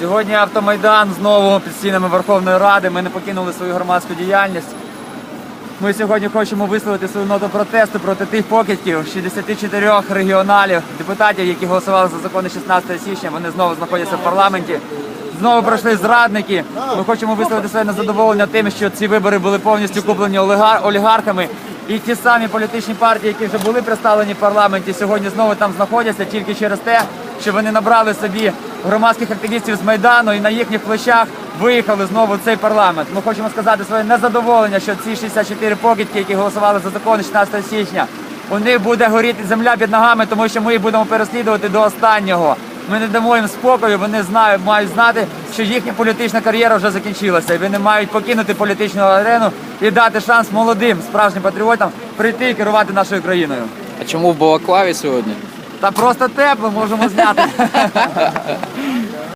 Сьогодні автомайдан знову під стінами Верховної Ради. Ми не покинули свою громадську діяльність. Ми сьогодні хочемо висловити свою ноту протесту проти тих покидьків 64 регіоналів, депутатів, які голосували за закони 16 січня. Вони знову знаходяться в парламенті. Знову пройшли зрадники. Ми хочемо висловити своє незадоволення тим, що ці вибори були повністю куплені олігар- олігархами. І ті самі політичні партії, які вже були представлені в парламенті, сьогодні знову там знаходяться тільки через те, що вони набрали собі громадських активістів з майдану і на їхніх плечах виїхали знову в цей парламент. Ми хочемо сказати своє незадоволення, що ці 64 покидьки, які голосували за закон 16 січня, у них буде горіти земля під ногами, тому що ми їх будемо переслідувати до останнього. Ми не дамо їм спокою. Вони знають, мають знати, що їхня політична кар'єра вже закінчилася, і вони мають покинути політичну арену і дати шанс молодим справжнім патріотам прийти і керувати нашою країною. А чому в Балаклаві сьогодні? Та просто тепло можемо зняти.